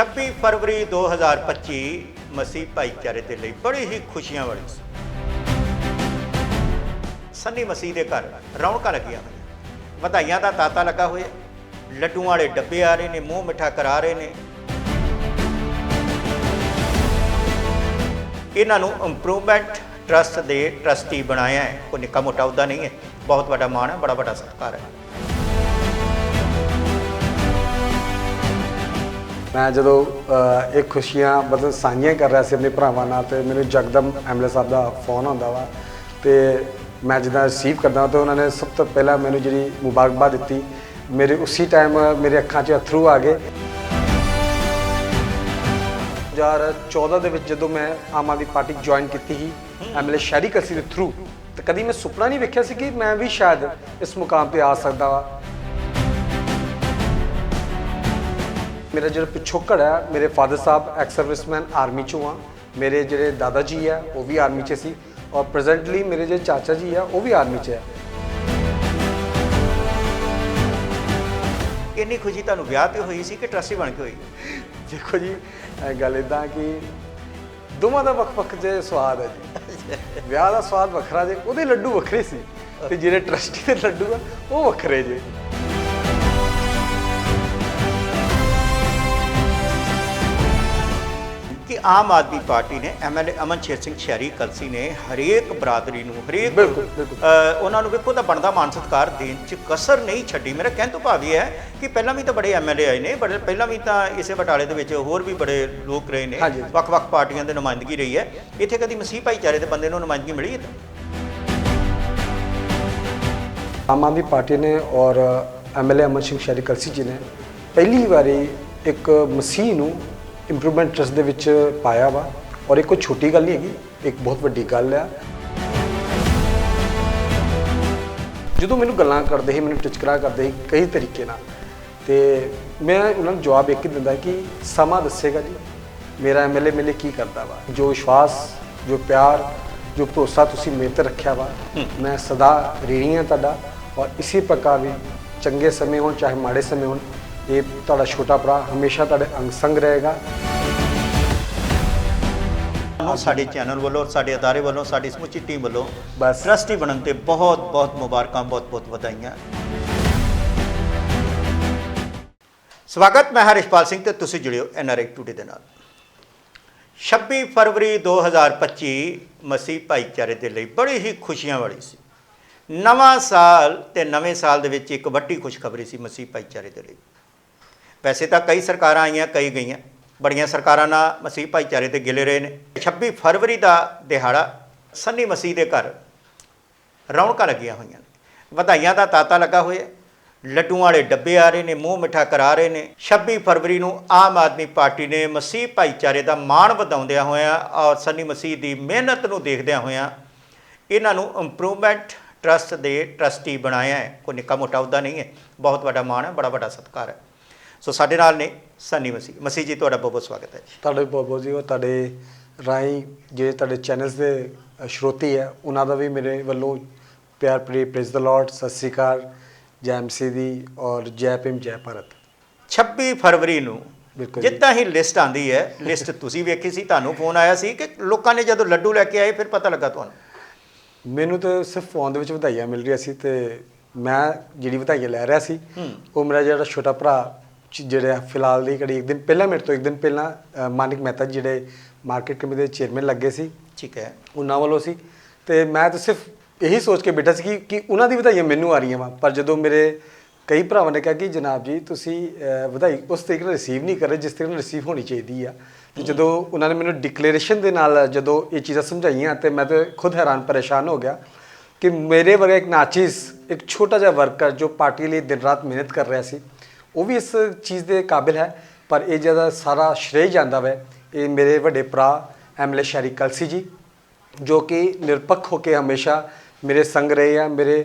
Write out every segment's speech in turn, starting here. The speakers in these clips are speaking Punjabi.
26 ਫਰਵਰੀ 2025 ਮਸੀਹ ਭਾਈਚਾਰੇ ਦੇ ਲਈ ਬੜੀ ਹੀ ਖੁਸ਼ੀਆਂ ਵਾਲੀ ਸੀ। ਸੰਨੀ ਮਸੀਹ ਦੇ ਘਰ ਰੌਣਕਾਂ ਲੱਗੀਆਂ ਹੋਈਆਂ। ਵਧਾਈਆਂ ਦਾ ਤਾਤਾ ਲੱਗਾ ਹੋਇਆ। ਲੱਡੂਆਂ ਵਾਲੇ ਡੱਬੇ ਆ ਰਹੇ ਨੇ, ਮੂੰਹ ਮਿੱਠਾ ਕਰਾ ਰਹੇ ਨੇ। ਇਹਨਾਂ ਨੂੰ ਇੰਪਰੂਵਮੈਂਟ ਟਰਸਟ ਦੇ ਟਰਸਟੀ ਬਣਾਇਆ ਹੈ। ਕੋਈ ਨਿੱਕਾ ਮੋਟਾ ਅਹੁਦਾ ਨਹੀਂ ਹੈ। ਬਹੁਤ ਵੱਡਾ ਮਾਣ ਹੈ, ਬੜਾ ਵੱਡਾ ਸਤਿਕਾਰ ਹੈ। ਮੈਂ ਜਦੋਂ ਅ, ਇਹ ਖੁਸ਼ੀਆਂ ਮਤਲਬ ਸਾਂਝੀਆਂ ਕਰ ਰਿਹਾ ਸੀ ਆਪਣੇ ਭਰਾਵਾਂ ਨਾਲ ਤੇ ਮੈਨੂੰ ਜਗਦਮ ਐਮਐਲਏ ਸਾਹਿਬ ਦਾ ਫੋਨ ਆਉਂਦਾ ਵਾ ਤੇ ਮੈਂ ਜਦੋਂ ਰਿਸੀਵ ਕਰਦਾ ਤਾਂ ਉਹਨਾਂ ਨੇ ਸਭ ਤੋਂ ਪਹਿਲਾਂ ਮੈਨੂੰ ਜਿਹੜੀ ਮੁਬਾਰਕਬਾਦ ਦਿੱਤੀ ਮੇਰੇ ਉਸੇ ਟਾਈਮ ਮੇਰੇ ਅੱਖਾਂ 'ਚ ਅਥਰੂ ਆ ਗਏ। 2014 ਦੇ ਵਿੱਚ ਜਦੋਂ ਮੈਂ ਆਮ ਆਦਮੀ ਪਾਰਟੀ ਜੁਆਇਨ ਕੀਤੀ ਸੀ ਐਮਐਲਏ ਸ਼ਹਿਰੀ ਕਲਸੀ ਦੇ ਥਰੂ ਤੇ ਕਦੀ ਮੈਂ ਸੁਪਨਾ ਨਹੀਂ ਵੇਖਿਆ ਸੀ ਕਿ ਮੈਂ ਵੀ ਸ਼ਾਇਦ ਇਸ ਮੁਕਾਮ ਤੇ ਆ ਸਕਦਾ ਵਾ। ਮੇਰਾ ਜਿਹੜਾ ਪਿਛੋਕੜ ਹੈ ਮੇਰੇ ਫਾਦਰ ਸਾਹਿਬ ਐਕਸ ਸਰਵਿਸਮੈਨ ਆਰਮੀ ਚੋਂ ਆ। ਮੇਰੇ ਜਿਹੜੇ ਦਾਦਾ ਜੀ ਆ ਉਹ ਵੀ ਆਰਮੀ 'ਚ ਸੀ। ਔਰ ਪ੍ਰੈਜ਼ੈਂਟਲੀ ਮੇਰੇ ਜਿਹੜੇ ਚਾਚਾ ਜੀ ਆ ਉਹ ਵੀ ਆਰਮੀ 'ਚ ਹੈ ਇੰਨੀ ਖੁਸ਼ੀ ਤੁਹਾਨੂੰ ਵਿਆਹ ਤੇ ਹੋਈ ਸੀ ਕਿ ਟਰਸਟੀ ਬਣ ਕੇ ਹੋਈ? ਦੇਖੋ ਜੀ ਗੱਲ ਇਦਾਂ ਕਿ ਦੋਵਾਂ ਦਾ ਵੱਖ-ਵੱਖ ਜੇ ਸਵਾਦ ਹੈ ਜੀ। ਵਿਆਹ ਦਾ ਸਵਾਦ ਵੱਖਰਾ ਜੇ ਉਹਦੇ ਲੱਡੂ ਵੱਖਰੇ ਸੀ। ਤੇ ਜਿਹੜੇ ਟਰਸਟੀ ਦੇ ਲੱਡੂ ਆ ਉਹ ਵੱਖਰੇ ਜੇ। ਆਮ ਆਦਮੀ ਪਾਰਟੀ ਨੇ ਐਮਐਲਏ ਅਮਨ ਸ਼ੇਰ ਸਿੰਘ ਸ਼ਹਿਰੀ ਕਲਸੀ ਨੇ ਹਰੇਕ ਬਰਾਦਰੀ ਨੂੰ ਹਰੇਕ ਉਹਨਾਂ ਨੂੰ ਵੇਖੋ ਤਾਂ ਬਣਦਾ ਮਾਨ ਸਤਿਕਾਰ ਦੇਣ ਚ ਕਸਰ ਨਹੀਂ ਛੱਡੀ। ਮੇਰਾ ਕਹਿਣ ਤੋਂ ਭਾਵ ਇਹ ਹੈ ਕਿ ਪਹਿਲਾਂ ਵੀ ਤਾਂ ਬੜੇ ਐਮਐਲਏ ਆਏ ਨੇ ਬੜੇ ਪਹਿਲਾਂ ਵੀ ਤਾਂ ਇਸੇ ਬਟਾਲੇ ਦੇ ਵਿੱਚ ਹੋਰ ਵੀ ਬੜੇ ਲੋਕ ਰਹੇ ਨੇ। ਵੱਖ-ਵੱਖ ਪਾਰਟੀਆਂ ਦੇ ਨੁਮਾਇੰਦਗੀ ਰਹੀ ਹੈ। ਇੱਥੇ ਕਦੀ ਮਸੀਹ ਭਾਈਚਾਰੇ ਦੇ ਬੰਦੇ ਨੂੰ ਨੁਮਾਇੰਦਗੀ ਮਿਲੀ ਹੈ ਆਮ ਆਦਮੀ ਪਾਰਟੀ ਨੇ ਔਰ ਐਮਐਲਏ ਅਮਨ ਸਿੰਘ ਸ਼ੈਰੀ ਕਲਸੀ ਜੀ ਨੇ ਪਹਿਲੀ ਵਾਰੀ ਇੱਕ ਮਸੀਹ ਨੂੰ ਇੰਪਰੂਵਮੈਂਟ ਟਰਸਟ ਦੇ ਵਿੱਚ ਪਾਇਆ ਵਾ। ਔਰ ਇਹ ਕੋਈ ਛੋਟੀ ਗੱਲ ਨਹੀਂ ਹੈਗੀ, ਇੱਕ ਬਹੁਤ ਵੱਡੀ ਗੱਲ ਆ। ਜਦੋਂ ਮੈਨੂੰ ਗੱਲਾਂ ਕਰਦੇ ਸੀ, ਮੈਨੂੰ ਟਿਚਕਰਾ ਕਰਦੇ ਸੀ ਕਈ ਤਰੀਕੇ ਨਾਲ, ਤੇ ਮੈਂ ਉਹਨਾਂ ਨੂੰ ਜਵਾਬ ਇੱਕ ਹੀ ਦਿੰਦਾ ਕਿ ਸਮਾਂ ਦੱਸੇਗਾ ਜੀ, ਮੇਰਾ ਐਮਐਲਏ ਮੇਰੇ ਲਈ ਕੀ ਕਰਦਾ ਵਾ। ਜੋ ਵਿਸ਼ਵਾਸ, ਜੋ ਪਿਆਰ, ਜੋ ਭਰੋਸਾ ਤੁਸੀਂ ਮੇਰੇ ਤੇ ਰੱਖਿਆ ਵਾ, ਮੈਂ ਸਦਾ ਰੀਣੀ ਹਾਂ ਤੁਹਾਡਾ। ਔਰ ਇਸੇ ਪ੍ਰਕਾਰ ਵੀ ਚੰਗੇ ਸਮੇਂ ਹੋਣ, ਚਾਹੇ ਮਾੜੇ ਸਮੇਂ ਹੋਣ ਇਹ ਤੁਹਾਡਾ ਛੋਟਾ ਭਰਾ ਹਮੇਸ਼ਾ ਤੁਹਾਡੇ ਅੰਗ ਸੰਗ ਰਹੇਗਾ। ਤੁਹਾਨੂੰ ਸਾਡੇ ਚੈਨਲ ਵੱਲੋਂ ਸਾਡੇ ਅਦਾਰੇ ਵੱਲੋਂ ਸਾਡੀ ਸਮੁੱਚੀ ਟੀਮ ਵੱਲੋਂ ਬਸ। ਟਰਸਟੀ ਬਣਨ ਤੇ ਬਹੁਤ ਬਹੁਤ ਮੁਬਾਰਕਾਂ ਬਹੁਤ ਬਹੁਤ ਵਧਾਈਆਂ। ਸਵਾਗਤ ਮੈਂ ਹਰਿਸ਼ਪਾਲ ਸਿੰਘ ਤੇ ਤੁਸੀਂ ਜੁੜਿਓ ਐਨਆਰਆਈ ਟੂਡੇ ਦੇ ਨਾਲ। 26 ਫਰਵਰੀ 2025 ਮਸੀਹ ਭਾਈਚਾਰੇ ਦੇ ਲਈ ਬੜੀ ਹੀ ਖੁਸ਼ੀਆਂ ਵਾਲੀ ਸੀ। ਨਵਾਂ ਸਾਲ ਤੇ ਨਵੇਂ ਸਾਲ ਦੇ ਵਿੱਚ ਇੱਕ ਵੱਡੀ ਖੁਸ਼ਖਬਰੀ ਸੀ ਮਸੀਹ ਭਾਈਚਾਰੇ ਦੇ ਲਈ। ਵੈਸੇ ਤਾਂ ਕਈ ਸਰਕਾਰਾਂ ਆਈਆਂ, ਕਈ ਗਈਆਂ। ਬੜੀਆਂ ਸਰਕਾਰਾਂ ਨਾਲ ਮਸੀਹ ਭਾਈਚਾਰੇ ਤੇ ਗਿਲੇ ਰਹੇ ਨੇ। 26 ਫਰਵਰੀ ਦਾ ਦਿਹਾੜਾ ਸੰਨੀ ਮਸੀਹ ਦੇ ਘਰ ਰੌਣਕਾਂ ਲੱਗੀਆਂ ਹੋਈਆਂ ਨੇ। ਵਧਾਈਆਂ ਦਾ ਤਾਤਾ ਲੱਗਾ ਹੋਇਆ ਲੱਡੂਆਂ ਵਾਲੇ ਡੱਬੇ ਆ ਰਹੇ ਨੇ, ਮੂੰਹ ਮਿੱਠਾ ਕਰਾ ਰਹੇ ਨੇ। 26 ਫਰਵਰੀ ਨੂੰ ਆਮ ਆਦਮੀ ਪਾਰਟੀ ਨੇ ਮਸੀਹ ਭਾਈਚਾਰੇ ਦਾ ਮਾਣ ਵਧਾਉਂਦਿਆਂ ਹੋਇਆਂ ਔਰ ਸੰਨੀ ਮਸੀਹ ਦੀ ਮਿਹਨਤ ਨੂੰ ਦੇਖਦਿਆਂ ਹੋਇਆਂ ਇਹਨਾਂ ਨੂੰ ਇੰਪਰੂਵਮੈਂਟ ਟਰਸਟ ਦੇ ਟਰਸਟੀ ਬਣਾਇਆ ਹੈ। ਕੋਈ ਨਿੱਕਾ ਮੋਟਾ ਅਹੁਦਾ ਨਹੀਂ ਹੈ। ਬਹੁਤ ਵੱਡਾ ਮਾਣ ਹੈ, ਬੜਾ ਵੱਡਾ ਸਤਿਕਾਰ ਹੈ। ਸੋ ਸਾਡੇ ਨਾਲ ਨੇ ਸੰਨੀ ਮਸੀਹ ਮਸੀਹ ਜੀ ਤੁਹਾਡਾ ਬਹੁਤ ਬਹੁਤ ਸਵਾਗਤ ਹੈ ਜੀ। ਤੁਹਾਡੇ ਬਹੁਤ ਬਹੁਤ ਜੀ ਤੁਹਾਡੇ ਰਾਹੀਂ ਜਿਹੜੇ ਤੁਹਾਡੇ ਚੈਨਲਸ ਦੇ ਸਰੋਤੀ ਹੈ ਉਹਨਾਂ ਦਾ ਵੀ ਮੇਰੇ ਵੱਲੋਂ ਪਿਆਰ ਭਰੀ praise the Lord Sat Sri ਅਕਾਲ ਜੈ ਐਮਸੀ ਦੀ ਔਰ ਜੈ ਭੀਮ ਜੈ ਭਾਰਤ। 26 ਫਰਵਰੀ ਨੂੰ ਬਿਲਕੁਲ। ਜਿੱਦਾਂ ਹੀ ਲਿਸਟ ਆਂਦੀ ਹੈ ਲਿਸਟ ਤੁਸੀਂ ਵੇਖੀ ਸੀ ਤੁਹਾਨੂੰ ਫੋਨ ਆਇਆ ਸੀ ਕਿ ਲੋਕਾਂ ਨੇ ਜਦੋਂ ਲੱਡੂ ਲੈ ਕੇ ਆਏ ਫਿਰ ਪਤਾ ਲੱਗਾ ਤੁਹਾਨੂੰ? ਮੈਨੂੰ ਤਾਂ ਸਿਰਫ ਫੋਨ ਦੇ ਵਿੱਚ ਵਧਾਈਆਂ ਮਿਲ ਰਹੀਆਂ ਸੀ ਤੇ ਮੈਂ ਜਿਹੜੀ ਵਧਾਈਆਂ ਲੈ ਰਿਹਾ ਸੀ ਉਹ ਮੇਰਾ ਜਿਹੜਾ ਛੋਟਾ ਭਰਾ ਜਿਹੜਾ ਫਿਲਹਾਲ ਦੀ ਘੜੀ ਇੱਕ ਦਿਨ ਪਹਿਲਾਂ ਮੇਰੇ ਤੋਂ ਇੱਕ ਦਿਨ ਪਹਿਲਾਂ ਮਾਨਿਕ ਮਹਿਤਾ ਜਿਹੜੇ ਮਾਰਕੀਟ ਕਮੇਟੀ ਦੇ ਚੇਅਰਮੈਨ ਲੱਗੇ ਸੀ। ਠੀਕ ਹੈ। ਉਹਨਾਂ ਵੱਲੋਂ ਸੀ। ਤੇ ਮੈਂ ਤਾਂ ਸਿਰਫ ਇਹੀ ਸੋਚ ਕੇ ਬੈਠਾ ਸੀ ਕਿ ਕਿ ਉਹਨਾਂ ਦੀ ਵਧਾਈਆਂ ਮੈਨੂੰ ਆ ਰਹੀਆਂ ਵਾ। ਪਰ ਜਦੋਂ ਮੇਰੇ ਕਈ ਭਰਾਵਾਂ ਨੇ ਕਿਹਾ ਕਿ ਜਨਾਬ ਜੀ ਤੁਸੀਂ ਵਧਾਈ ਉਸ ਤਰੀਕੇ ਨਾਲ ਰਿਸੀਵ ਨਹੀਂ ਕਰ ਰਹੇ ਜਿਸ ਤਰੀਕੇ ਨਾਲ ਰਿਸੀਵ ਹੋਣੀ ਚਾਹੀਦੀ ਆ। ਤੇ ਜਦੋਂ ਉਹਨਾਂ ਨੇ ਮੈਨੂੰ ਡਿਕਲੇਰੇਸ਼ਨ ਦੇ ਨਾਲ ਜਦੋਂ ਇਹ ਚੀਜ਼ਾਂ ਸਮਝਾਈਆਂ ਤੇ ਮੈਂ ਤਾਂ ਖੁਦ ਹੈਰਾਨ ਪਰੇਸ਼ਾਨ ਹੋ ਗਿਆ ਕਿ ਮੇਰੇ ਵਰਗਾ ਇੱਕ ਨਾਚਿਸ ਇੱਕ ਛੋਟਾ ਜਿਹਾ ਵਰਕਰ ਜੋ ਪਾਰਟੀ ਲਈ ਦਿਨ ਰਾਤ ਮਿਹਨਤ ਕਰ ਰਿਹਾ ਸੀ ਉਹ ਵੀ ਇਸ ਚੀਜ਼ ਦੇ ਕਾਬਿਲ ਹੈ ਪਰ ਇਹ ਜ਼ਿਆਦਾ ਸਾਰਾ ਸ਼੍ਰੇਅ ਜਾਂਦਾ ਵੈ ਇਹ ਮੇਰੇ ਵੱਡੇ ਭਰਾ ਐਮਐਲਏ ਸ਼ੈਰੀ ਕਲਸੀ ਜੀ ਜੋ ਕਿ ਨਿਰਪੱਖ ਹੋ ਕੇ ਹਮੇਸ਼ਾ ਮੇਰੇ ਸੰਗ ਰਹੇ ਆ ਮੇਰੇ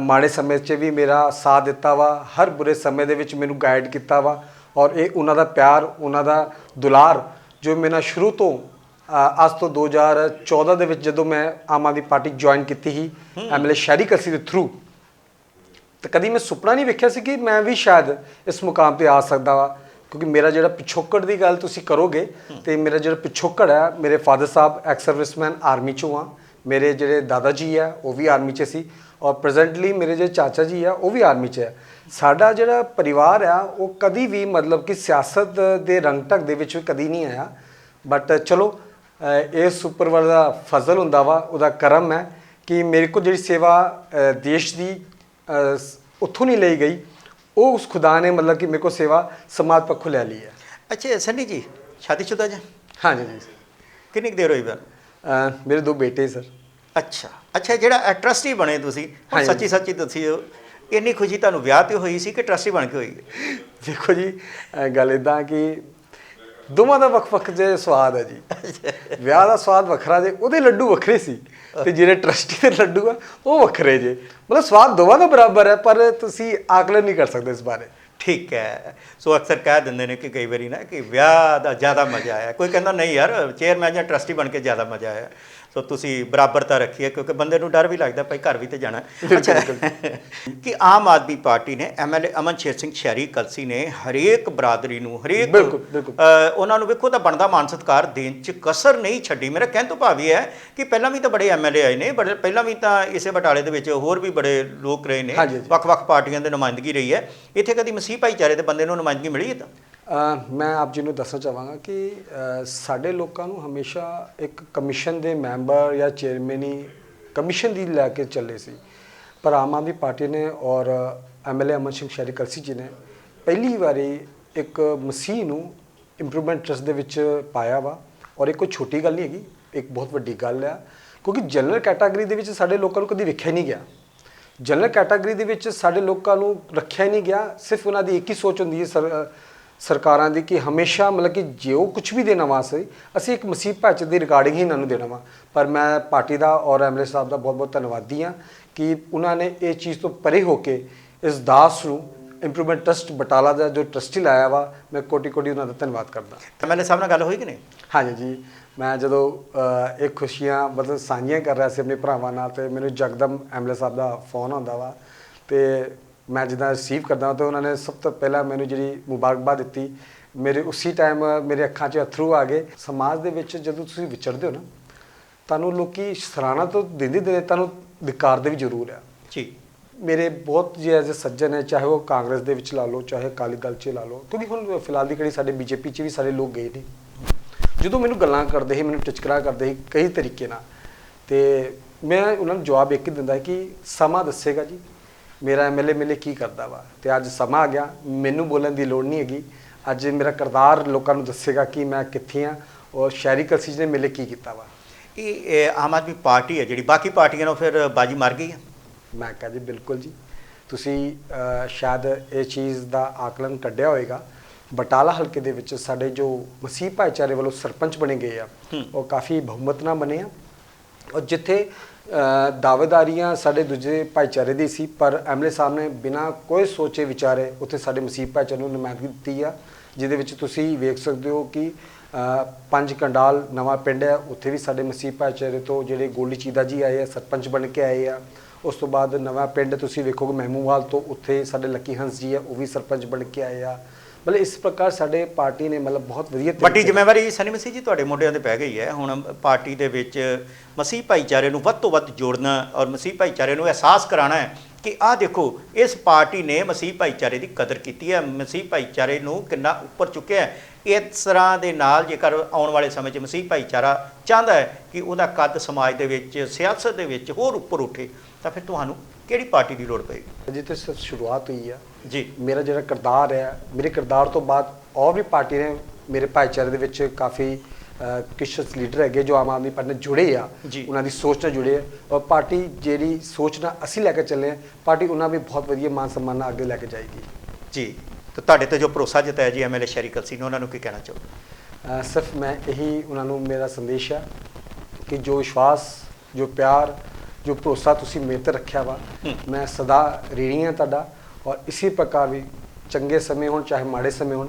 ਮਾੜੇ ਸਮੇਂ 'ਚ ਵੀ ਮੇਰਾ ਸਾਥ ਦਿੱਤਾ ਵਾ ਹਰ ਬੁਰੇ ਸਮੇਂ ਦੇ ਵਿੱਚ ਮੈਨੂੰ ਗਾਈਡ ਕੀਤਾ ਵਾ ਔਰ ਇਹ ਉਹਨਾਂ ਦਾ ਪਿਆਰ ਉਹਨਾਂ ਦਾ ਦੁਲਾਰ ਜੋ ਮੇਰੇ ਸ਼ੁਰੂ ਤੋਂ ਅੱਜ ਤੋਂ 2014 ਦੇ ਵਿੱਚ ਜਦੋਂ ਮੈਂ ਆਮ ਆਦਮੀ ਪਾਰਟੀ ਜੁਆਇਨ ਕੀਤੀ ਸੀ ਐਮਐਲਏ ਸ਼ਹਿਰੀ ਕਲਸੀ ਦੇ ਥਰੂ ਤੇ ਕਦੀ ਮੈਂ ਸੁਪਨਾ ਨਹੀਂ ਵੇਖਿਆ ਸੀ ਕਿ ਮੈਂ ਵੀ ਸ਼ਾਇਦ ਇਸ ਮੁਕਾਮ ਤੇ ਆ ਸਕਦਾ ਵਾ। ਕਿਉਂਕਿ ਮੇਰਾ ਜਿਹੜਾ ਪਿਛੋਕੜ ਦੀ ਗੱਲ ਤੁਸੀਂ ਕਰੋਗੇ ਤੇ ਮੇਰਾ ਜਿਹੜਾ ਪਿਛੋਕੜ ਹੈ, ਮੇਰੇ ਫਾਦਰ ਸਾਹਿਬ ਐਕਸ ਸਰਵਿਸਮੈਨ ਆਰਮੀ ਚੋਂ ਆ। ਮੇਰੇ ਜਿਹੜੇ ਦਾਦਾ ਜੀ ਆ, ਉਹ ਵੀ ਆਰਮੀ 'ਚ ਸੀ ਔਰ ਪ੍ਰੈਜ਼ੈਂਟਲੀ ਮੇਰੇ ਜਿਹੜੇ ਚਾਚਾ ਜੀ ਆ, ਉਹ ਵੀ ਆਰਮੀ 'ਚ ਹੈ ਸਾਡਾ ਜਿਹੜਾ ਪਰਿਵਾਰ ਆ, ਉਹ ਕਦੀ ਵੀ ਮਤਲਬ ਕਿ ਸਿਆਸਤ ਦੇ ਰੰਗ ਢੰਗ ਦੇ ਵਿੱਚ ਕਦੀ ਨਹੀਂ ਆਇਆ। ਬਟ ਚਲੋ, ਅਹ ਇਸ ਉੱਪਰ ਵਾਲਾ ਫਜ਼ਲ ਹੁੰਦਾ ਵਾ, ਉਹਦਾ ਕਰਮ ਹੈ ਕਿ ਮੇਰੇ ਕੋਲ ਜਿਹੜੀ ਸੇਵਾ ਦੇਸ਼ ਦੀ ਉੱਥੋਂ ਨਹੀਂ ਲਈ ਗਈ। ਉਹ ਉਸ ਖੁਦਾ ਨੇ ਮਤਲਬ ਕਿ ਮੇਰੇ ਕੋਲ ਸੇਵਾ ਸਮਾਜ ਪੱਖੋਂ ਲੈ ਲਈ ਹੈ। ਅੱਛਾ ਸੰਨੀ ਜੀ ਸ਼ਾਦੀशुदा ਜੀ? ਹਾਂਜੀ ਜੀ ਕਿੰਨੀ ਕੁ ਦੇਰ ਹੋਈ ਅਹ ਮੇਰੇ ਦੋ ਬੇਟੇ ਸਰ। ਅੱਛਾ ਅੱਛਾ ਜਿਹੜਾ ਟਰਸਟੀ ਬਣੇ ਤੁਸੀਂ ਹੁਣ। ਸੱਚੀ ਸੱਚੀ ਦੱਸਿਓ ਇੰਨੀ ਖੁਸ਼ੀ ਤੁਹਾਨੂੰ ਵਿਆਹ ਤੇ ਹੋਈ ਸੀ ਕਿ ਟਰਸਟੀ ਬਣ ਕੇ ਹੋਈ? ਹੈ? ਦੇਖੋ ਜੀ ਗੱਲ ਇਦਾਂ ਕਿ ਦੋਵਾਂ ਦਾ ਵੱਖ-ਵੱਖ ਜੇ ਸਵਾਦ ਹੈ ਜੀ। ਵਿਆਹ ਦਾ ਸਵਾਦ ਵੱਖਰਾ ਜੇ ਉਹਦੇ ਲੱਡੂ ਵੱਖਰੇ ਸੀ। ਤੇ ਜਿਹੜੇ ਟਰਸਟੀ ਦੇ ਲੱਡੂ ਆ, ਉਹ ਵੱਖਰੇ ਜੇ। ਮਤਲਬ ਸਵਾਦ ਦੋਵਾਂ ਦਾ ਬਰਾਬਰ ਹੈ, ਪਰ ਤੁਸੀਂ ਆਕਲਨ ਨਹੀਂ ਕਰ ਸਕਦੇ ਇਸ ਬਾਰੇ। ਠੀਕ ਹੈ। ਸੋ ਅਕਸਰ ਕਹਿ ਦਿੰਦੇ ਨੇ ਕਿ ਕਈ ਵਾਰੀ ਨਾ ਕਿ ਵਿਆਹ ਦਾ ਜ਼ਿਆਦਾ ਮਜ਼ਾ ਆਇਆ। ਕੋਈ ਕਹਿੰਦਾ, ਨਹੀਂ ਯਾਰ ਚੇਅਰਮੈਨ ਜਾਂ ਟਰਸਟੀ ਬਣ ਕੇ ਜ਼ਿਆਦਾ ਮਜ਼ਾ ਆਇਆ। ਸੋ ਤੁਸੀਂ ਬਰਾਬਰਤਾ ਰੱਖੀ ਹੈ ਕਿਉਂਕਿ ਬੰਦੇ ਨੂੰ ਡਰ ਵੀ ਲੱਗਦਾ ਭਾਈ ਘਰ ਵੀ ਤੇ ਜਾਣਾ। ਅੱਛਾ। ਕਿ ਆਮ ਆਦਮੀ ਪਾਰਟੀ ਨੇ ਐਮਐਲਏ ਅਮਨ ਸ਼ੇਰ ਸਿੰਘ ਸ਼ਹਿਰੀ ਕਲਸੀ ਨੇ ਹਰੇਕ ਬਰਾਦਰੀ ਨੂੰ ਹਰੇਕ ਉਹਨਾਂ ਨੂੰ ਵੇਖੋ ਤਾਂ ਬਣਦਾ ਮਾਨ ਸਤਿਕਾਰ ਦੇਣ ਚ ਕਸਰ ਨਹੀਂ ਛੱਡੀ। ਮੇਰਾ ਕਹਿਣ ਤੋਂ ਭਾਵ ਇਹ ਹੈ ਕਿ ਪਹਿਲਾਂ ਵੀ ਤਾਂ ਬੜੇ ਐਮਐਲਏ ਆਏ ਨੇ ਬੜੇ ਪਹਿਲਾਂ ਵੀ ਤਾਂ ਇਸੇ ਬਟਾਲੇ ਦੇ ਵਿੱਚ ਹੋਰ ਵੀ ਬੜੇ ਲੋਕ ਰਹੇ ਨੇ। ਵੱਖ-ਵੱਖ ਪਾਰਟੀਆਂ ਦੇ ਨੁਮਾਇੰਦਗੀ ਰਹੀ ਹੈ। ਇੱਥੇ ਕਦੀ ਮਸੀਹ ਭਾਈਚਾਰੇ ਦੇ ਬੰਦੇ ਨੂੰ ਨੁਮਾਇੰਦਗੀ ਮਿਲੀ ਹੈ ਤਾਂ? ਮੈਂ ਆਪ ਜੀ ਨੂੰ ਦੱਸਣਾ ਚਾਹਾਂਗਾ ਕਿ ਸਾਡੇ ਲੋਕਾਂ ਨੂੰ ਹਮੇਸ਼ਾ ਇੱਕ ਕਮਿਸ਼ਨ ਦੇ ਮੈਂਬਰ ਜਾਂ ਚੇਅਰਮੈਨੀ ਕਮਿਸ਼ਨ ਦੀ ਲੈ ਕੇ ਚੱਲੇ ਸੀ। ਪਰ ਆਮ ਆਦਮੀ ਪਾਰਟੀ ਨੇ ਔਰ ਐਮਐਲਏ ਅਮਨ ਸਿੰਘ ਸ਼ਹਿਰੀ ਕਲਸੀ ਜੀ ਨੇ ਪਹਿਲੀ ਵਾਰੀ ਇੱਕ ਮਸੀਹ ਨੂੰ ਇੰਪਰੂਵਮੈਂਟ ਟਰਸਟ ਦੇ ਵਿੱਚ ਪਾਇਆ ਵਾ। ਔਰ ਇਹ ਕੋਈ ਛੋਟੀ ਗੱਲ ਨਹੀਂ ਹੈਗੀ, ਇੱਕ ਬਹੁਤ ਵੱਡੀ ਗੱਲ ਆ। ਕਿਉਂਕਿ ਜਨਰਲ ਕੈਟਾਗਰੀ ਦੇ ਵਿੱਚ ਸਾਡੇ ਲੋਕਾਂ ਨੂੰ ਕਦੀ ਵੇਖਿਆ ਨਹੀਂ ਗਿਆ। ਜਨਰਲ ਕੈਟਾਗਰੀ ਦੇ ਵਿੱਚ ਸਾਡੇ ਲੋਕਾਂ ਨੂੰ ਰੱਖਿਆ ਹੀ ਨਹੀਂ ਗਿਆ, ਸਿਰਫ ਉਹਨਾਂ ਦੀ ਇੱਕ ਹੀ ਸੋਚ ਹੁੰਦੀ ਹੈ, ਸਰ ਸਰਕਾਰਾਂ ਦੀ ਕਿ ਹਮੇਸ਼ਾ ਮਤਲਬ ਕਿ ਜੋ ਕੁਝ ਵੀ ਦੇਣਾ ਵਾ ਅਸੀਂ ਅਸੀਂ ਇੱਕ ਮਸੀਹ ਭਾਈਚਾਰੇ ਦੀ ਰਿਗਾਰਡਿੰਗ ਹੀ ਇਹਨਾਂ ਨੂੰ ਦੇਣਾ ਵਾ। ਪਰ ਮੈਂ ਪਾਰਟੀ ਦਾ ਔਰ ਐਮਐਲਏ ਸਾਹਿਬ ਦਾ ਬਹੁਤ ਬਹੁਤ ਧੰਨਵਾਦੀ ਹਾਂ ਕਿ ਉਹਨਾਂ ਨੇ ਇਹ ਚੀਜ਼ ਤੋਂ ਪਰੇ ਹੋ ਕੇ ਇਸ ਦਾਸ ਨੂੰ ਇੰਪਰੂਵਮੈਂਟ ਟਰਸਟ ਬਟਾਲਾ ਦਾ ਜੋ ਟਰਸਟੀ ਲਾਇਆ ਵਾ ਮੈਂ ਕੋਟੀ ਕੋਟੀ ਉਹਨਾਂ ਦਾ ਧੰਨਵਾਦ ਕਰਦਾ। ਐਮਐਲਏ ਸਾਹਿਬ ਨਾਲ ਗੱਲ ਹੋਈ ਕਿ ਨਹੀਂ? ਹਾਂਜੀ ਜੀ ਮੈਂ ਜਦੋਂ ਇਹ ਖੁਸ਼ੀਆਂ ਮਤਲਬ ਸਾਂਝੀਆਂ ਕਰ ਰਿਹਾ ਸੀ ਆਪਣੇ ਭਰਾਵਾਂ ਨਾਲ ਤੇ ਮੈਨੂੰ ਜਗਦਮ ਐਮਐਲਏ ਸਾਹਿਬ ਦਾ ਫੋਨ ਆਉਂਦਾ ਵਾ ਤੇ ਮੈਂ ਜਿੱਦਾਂ ਰਿਸੀਵ ਕਰਦਾ ਤਾਂ ਉਹਨਾਂ ਨੇ ਸਭ ਤੋਂ ਪਹਿਲਾਂ ਮੈਨੂੰ ਜਿਹੜੀ ਮੁਬਾਰਕਬਾਦ ਦਿੱਤੀ ਮੇਰੇ ਉਸੇ ਟਾਈਮ ਮੇਰੇ ਅੱਖਾਂ 'ਚ ਅਥਰੂ ਆ ਗਏ। ਸਮਾਜ ਦੇ ਵਿੱਚ ਜਦੋਂ ਤੁਸੀਂ ਵਿਚਰਦੇ ਹੋ ਨਾ ਤੁਹਾਨੂੰ ਲੋਕੀ ਸਰਾਣਾ ਤੋਂ ਦਿੰਦੇ ਦਿੰਦੇ ਤੁਹਾਨੂੰ ਵਿਕਾਰਦੇ ਵੀ ਜ਼ਰੂਰ ਆ। ਜੀ। ਮੇਰੇ ਬਹੁਤ ਜਿਹੇ ਐਜ਼ ਸੱਜਣ ਹੈ ਚਾਹੇ ਉਹ ਕਾਂਗਰਸ ਦੇ ਵਿੱਚ ਲਾ ਲਓ ਚਾਹੇ ਅਕਾਲੀ ਦਲ 'ਚ ਲਾ ਲਓ ਕਿਉਂਕਿ ਹੁਣ ਫਿਲਹਾਲ ਦੀ ਘੜੀ ਸਾਡੇ ਬੀਜੇਪੀ 'ਚ ਵੀ ਸਾਰੇ ਲੋਕ ਗਏ ਨੇ। ਜਦੋਂ ਮੈਨੂੰ ਗੱਲਾਂ ਕਰਦੇ ਸੀ ਮੈਨੂੰ ਟਿਚਕਰਾ ਕਰਦੇ ਸੀ ਕਈ ਤਰੀਕੇ ਨਾਲ ਤੇ ਮੈਂ ਉਹਨਾਂ ਨੂੰ ਜਵਾਬ ਇੱਕ ਹੀ ਦਿੰਦਾ ਕਿ ਸਮਾਂ ਦੱਸੇਗਾ ਜੀ। ਮੇਰਾ ਐਮਐਲਏ ਮੇਲੇ ਕੀ ਕਰਦਾ ਵਾ? ਤੇ ਅੱਜ ਸਮਾਂ ਆ ਗਿਆ ਮੈਨੂੰ ਬੋਲਣ ਦੀ ਲੋੜ ਨਹੀਂ ਹੈਗੀ। ਅੱਜ ਮੇਰਾ ਕਿਰਦਾਰ ਲੋਕਾਂ ਨੂੰ ਦੱਸੇਗਾ ਕਿ ਮੈਂ ਕਿੱਥੇ ਆ ਔਰ ਸ਼ਹਿਰੀ ਕਲਸੀ ਜੀ ਨੇ ਮੇਲੇ ਕੀ ਕੀਤਾ ਵਾ। ਇਹ ਇਹ ਆਮ ਆਦਮੀ ਪਾਰਟੀ ਹੈ ਜਿਹੜੀ। ਬਾਕੀ ਪਾਰਟੀਆਂ ਨੂੰ ਫਿਰ ਬਾਜੀ ਮਾਰ ਗਈ ਹੈ ਮੈਂ ਕਹਾਂ ਜੀ ਬਿਲਕੁਲ ਜੀ। ਤੁਸੀਂ ਅਹ, ਸ਼ਾਇਦ ਇਹ ਚੀਜ਼ ਦਾ ਆਕਲਨ ਕੱਢਿਆ ਹੋਵੇਗਾ ਬਟਾਲਾ ਹਲਕੇ ਦੇ ਵਿੱਚ ਸਾਡੇ ਜੋ ਮਸੀਹ ਭਾਈਚਾਰੇ ਵੱਲੋਂ ਸਰਪੰਚ ਬਣੇ ਗਏ ਆ। ਉਹ ਕਾਫੀ ਬਹੁਮਤ ਨਾਲ ਬਣੇ ਆ। ਔਰ ਜਿੱਥੇ ਦਾਅਵੇਦਾਰੀਆਂ ਸਾਡੇ ਦੂਜੇ ਭਾਈਚਾਰੇ ਦੀ ਸੀ, ਪਰ ਐਮਐਲਏ ਸਾਹਿਬ ਨੇ ਬਿਨਾਂ ਕੋਈ ਸੋਚੇ ਵਿਚਾਰੇ ਉੱਥੇ ਸਾਡੇ ਮਸੀਹ ਭਾਈਚਾਰੇ ਨੂੰ ਨੁਮਾਇੰਦਗੀ ਦਿੱਤੀ ਆ, ਜਿਹਦੇ ਵਿੱਚ ਤੁਸੀਂ ਵੇਖ ਸਕਦੇ ਹੋ ਕਿ ਪੰਜ ਕੰਡਾਲ ਨਵਾਂ ਪਿੰਡ ਹੈ ਉੱਥੇ ਵੀ ਸਾਡੇ ਮਸੀਹ ਭਾਈਚਾਰੇ ਤੋਂ ਜਿਹੜੇ ਗੋਲੀ ਚੀਦਾ ਜੀ ਆਏ ਆ, ਸਰਪੰਚ ਬਣ ਕੇ ਆਏ ਆ, ਉਸ ਤੋਂ ਬਾਅਦ ਨਵਾਂ ਪਿੰਡ ਤੁਸੀਂ ਵੇਖੋਗੇ ਮਹਿਮੂਵਾਲ ਤੋਂ, ਉੱਥੇ ਸਾਡੇ ਲੱਕੀ ਹੰਸ ਜੀ ਆ, ਉਹ ਵੀ ਸਰਪੰਚ ਬਣ ਕੇ ਆਏ ਆ ਮਤਲਬ ਇਸ ਪ੍ਰਕਾਰ ਸਾਡੇ ਪਾਰਟੀ ਨੇ ਮਤਲਬ ਬਹੁਤ ਵਧੀਆ ਵੱਡੀ ਜ਼ਿੰਮੇਵਾਰੀ ਸਨੀ ਮਸੀਹ ਜੀ ਤੁਹਾਡੇ ਮੋਢਿਆਂ ਤੇ ਪੈ ਗਈ ਹੈ। ਹੁਣ ਪਾਰਟੀ ਦੇ ਵਿੱਚ ਮਸੀਹ ਭਾਈਚਾਰੇ ਨੂੰ ਵੱਧ ਤੋਂ ਵੱਧ ਜੋੜਨਾ ਔਰ ਮਸੀਹ ਭਾਈਚਾਰੇ ਨੂੰ ਅਹਿਸਾਸ ਕਰਾਉਣਾ ਹੈ ਕਿ ਆਹ ਦੇਖੋ ਇਸ ਪਾਰਟੀ ਨੇ ਮਸੀਹ ਭਾਈਚਾਰੇ ਦੀ ਕਦਰ ਕੀਤੀ ਹੈ। ਮਸੀਹ ਭਾਈਚਾਰੇ ਨੂੰ ਕਿੰਨਾ ਉੱਪਰ ਚੁੱਕਿਆ ਹੈ। ਇਸ ਤਰ੍ਹਾਂ ਦੇ ਨਾਲ ਜੇਕਰ ਆਉਣ ਵਾਲੇ ਸਮੇਂ 'ਚ ਮਸੀਹ ਭਾਈਚਾਰਾ ਚਾਹੁੰਦਾ ਹੈ ਕਿ ਉਹਦਾ ਕੱਦ ਸਮਾਜ ਦੇ ਵਿੱਚ ਸਿਆਸਤ ਦੇ ਵਿੱਚ ਹੋਰ ਉੱਪਰ ਉੱਠੇ ਤਾਂ ਫਿਰ ਤੁਹਾਨੂੰ ਕਿਹੜੀ ਪਾਰਟੀ ਦੀ ਲੋੜ ਪਏਗੀ? ਤੇ ਸਿਰਫ ਸ਼ੁਰੂਆਤ ਹੋਈ ਆ। ਜੀ। ਮੇਰਾ ਜਿਹੜਾ ਕਿਰਦਾਰ ਹੈ ਮੇਰੇ ਕਿਰਦਾਰ ਤੋਂ ਬਾਅਦ ਔਰ ਵੀ ਪਾਰਟੀ ਨੇ ਮੇਰੇ ਭਾਈਚਾਰੇ ਦੇ ਵਿੱਚ ਕਾਫੀ ਕਿਸ਼ਸ ਲੀਡਰ ਹੈਗੇ ਜੋ ਆਮ ਆਦਮੀ ਪਾਰਟੀ ਨਾਲ ਜੁੜੇ ਆ। ਉਹਨਾਂ ਦੀ ਸੋਚ ਨਾਲ ਜੁੜੇ ਆ। ਔਰ ਪਾਰਟੀ ਜਿਹੜੀ ਸੋਚ ਨਾਲ ਅਸੀਂ ਲੈ ਕੇ ਚੱਲੇ ਆ ਪਾਰਟੀ ਉਹਨਾਂ ਵੀ ਬਹੁਤ ਵਧੀਆ ਮਾਨ ਸਨਮਾਨ ਨਾਲ ਅੱਗੇ ਲੈ ਕੇ ਜਾਏਗੀ। ਜੀ। ਤੇ ਤੁਹਾਡੇ ਤੇ ਜੋ ਭਰੋਸਾ ਜਤਾਇਆ ਜੀ ਐਮਐਲਏ ਸ਼ੈਰੀ ਕਲਸੀ ਨੇ ਉਹਨਾਂ ਨੂੰ ਕੀ ਕਹਿਣਾ ਚਾਹੋ ਸਿਰਫ ਮੈਂ ਇਹੀ ਉਹਨਾਂ ਨੂੰ ਮੇਰਾ ਸੰਦੇਸ਼ ਹੈ ਕਿ ਜੋ ਵਿਸ਼ਵਾਸ ਜੋ ਪਿਆਰ ਜੋ ਭਰੋਸਾ ਤੁਸੀਂ ਮੇਰੇ ਤੇ ਰੱਖਿਆ ਵਾ। ਮੈਂ ਸਦਾ ਰੀਣੀ ਹਾਂ ਤੁਹਾਡਾ ਔਰ ਇਸੇ ਪ੍ਰਕਾਰ ਵੀ ਚੰਗੇ ਸਮੇਂ ਹੋਣ ਚਾਹੇ ਮਾੜੇ ਸਮੇਂ ਹੋਣ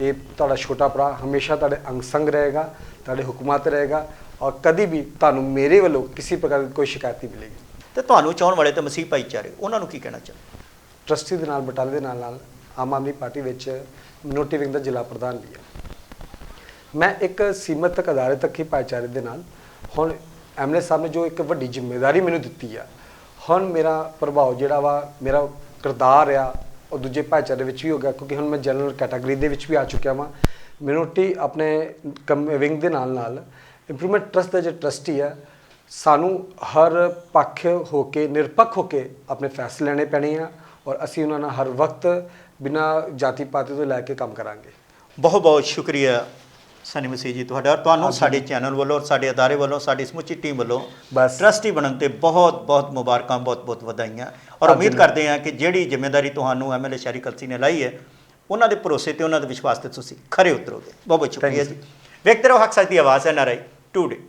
ਇਹ ਤੁਹਾਡਾ ਛੋਟਾ ਭਰਾ ਹਮੇਸ਼ਾ ਤੁਹਾਡੇ ਅੰਗ ਸੰਗ ਰਹੇਗਾ ਤੁਹਾਡੇ ਹੁਕਮਾਂ ਤੇ ਰਹੇਗਾ ਔਰ ਕਦੀ ਵੀ ਤੁਹਾਨੂੰ ਮੇਰੇ ਵੱਲੋਂ ਕਿਸੇ ਪ੍ਰਕਾਰ ਦੀ ਕੋਈ ਸ਼ਿਕਾਇਤ ਨਹੀਂ ਮਿਲੇਗੀ। ਤੇ ਤੁਹਾਨੂੰ ਚਾਹਣ ਵਾਲੇ ਤੇ ਮਸੀਹ ਭਾਈਚਾਰੇ ਉਹਨਾਂ ਨੂੰ ਕੀ ਕਹਿਣਾ ਚਾਹੋ ਟਰਸਟੀ ਦੇ ਨਾਲ ਬਟਾਲੇ ਦੇ ਨਾਲ ਨਾਲ ਆਮ ਆਦਮੀ ਪਾਰਟੀ ਵਿੱਚ ਮਿਨੋਰਟੀ ਵਿੰਗ ਦਾ ਜ਼ਿਲ੍ਹਾ ਪ੍ਰਧਾਨ ਵੀ ਹਾਂ। ਮੈਂ ਇੱਕ ਸੀਮਤ ਤੱਕ ਅਦਾਰੇ ਤੱਕ ਹੀ ਭਾਈਚਾਰੇ ਦੇ ਨਾਲ ਹੁਣ ਐਮਐਲਏ ਸਾਹਿਬ ਨੇ ਜੋ ਇੱਕ ਵੱਡੀ ਜ਼ਿੰਮੇਵਾਰੀ ਮੈਨੂੰ ਦਿੱਤੀ ਆ, ਹੁਣ ਮੇਰਾ ਪ੍ਰਭਾਵ ਜਿਹੜਾ ਵਾ, ਮੇਰਾ ਕਿਰਦਾਰ ਆ, ਉਹ ਦੂਜੇ ਭਾਈਚਾਰੇ ਵਿੱਚ ਵੀ ਹੋ ਗਿਆ, ਕਿਉਂਕਿ ਹੁਣ ਮੈਂ ਜਨਰਲ ਕੈਟਾਗਰੀ ਦੇ ਵਿੱਚ ਵੀ ਆ ਚੁੱਕਿਆ ਵਾਂ। ਮਿਨੋਰਟੀ ਆਪਣੇ ਵਿੰਗ ਦੇ ਨਾਲ ਨਾਲ ਇੰਪਰੂਵਮੈਂਟ ਟਰਸਟ ਦਾ ਜੋ ਟਰਸਟੀ ਆ, ਸਾਨੂੰ ਹਰ ਪੱਖ ਹੋ ਕੇ, ਨਿਰਪੱਖ ਹੋ ਕੇ ਆਪਣੇ ਫੈਸਲੇ ਲੈਣੇ ਪੈਣੇ ਆ ਔਰ ਅਸੀਂ ਉਹਨਾਂ ਨਾਲ ਹਰ ਵਕਤ ਬਿਨਾਂ ਜਾਤੀ ਪਾਤੀ ਤੋਂ ਲੈ ਕੇ ਕੰਮ ਕਰਾਂਗੇ। ਬਹੁਤ ਬਹੁਤ ਸ਼ੁਕਰੀਆ ਸਨੀ ਮਸੀਹ ਜੀ ਤੁਹਾਡਾ ਔਰ ਤੁਹਾਨੂੰ ਸਾਡੇ ਚੈਨਲ ਵੱਲੋਂ ਔਰ ਸਾਡੇ ਅਦਾਰੇ ਵੱਲੋਂ ਸਾਡੀ ਸਮੁੱਚੀ ਟੀਮ ਵੱਲੋਂ ਬਸ। ਟਰਸਟੀ ਬਣਨ ਤੇ ਬਹੁਤ ਬਹੁਤ ਮੁਬਾਰਕਾਂ ਬਹੁਤ ਬਹੁਤ ਵਧਾਈਆਂ। ਔਰ। ਉਮੀਦ ਕਰਦੇ ਹਾਂ ਕਿ ਜਿਹੜੀ ਜ਼ਿੰਮੇਵਾਰੀ ਤੁਹਾਨੂੰ ਐਮਐਲਏ ਸ਼ਹਿਰੀ ਕਲਸੀ ਨੇ ਲਾਈ ਹੈ ਉਹਨਾਂ ਦੇ ਭਰੋਸੇ ਤੇ ਉਹਨਾਂ ਦੇ ਵਿਸ਼ਵਾਸ ਤੇ ਤੁਸੀਂ ਖਰੇ ਉਤਰੋਗੇ। ਬਹੁਤ ਬਹੁਤ ਸ਼ੁਕਰੀਆ ਜੀ। ਵੇਖਦੇ ਰਹੋ ਹੱਕ ਸੱਚ ਦੀ ਆਵਾਜ਼ ਹੈ ਨਾਰਾਈ ਟੂਡੇ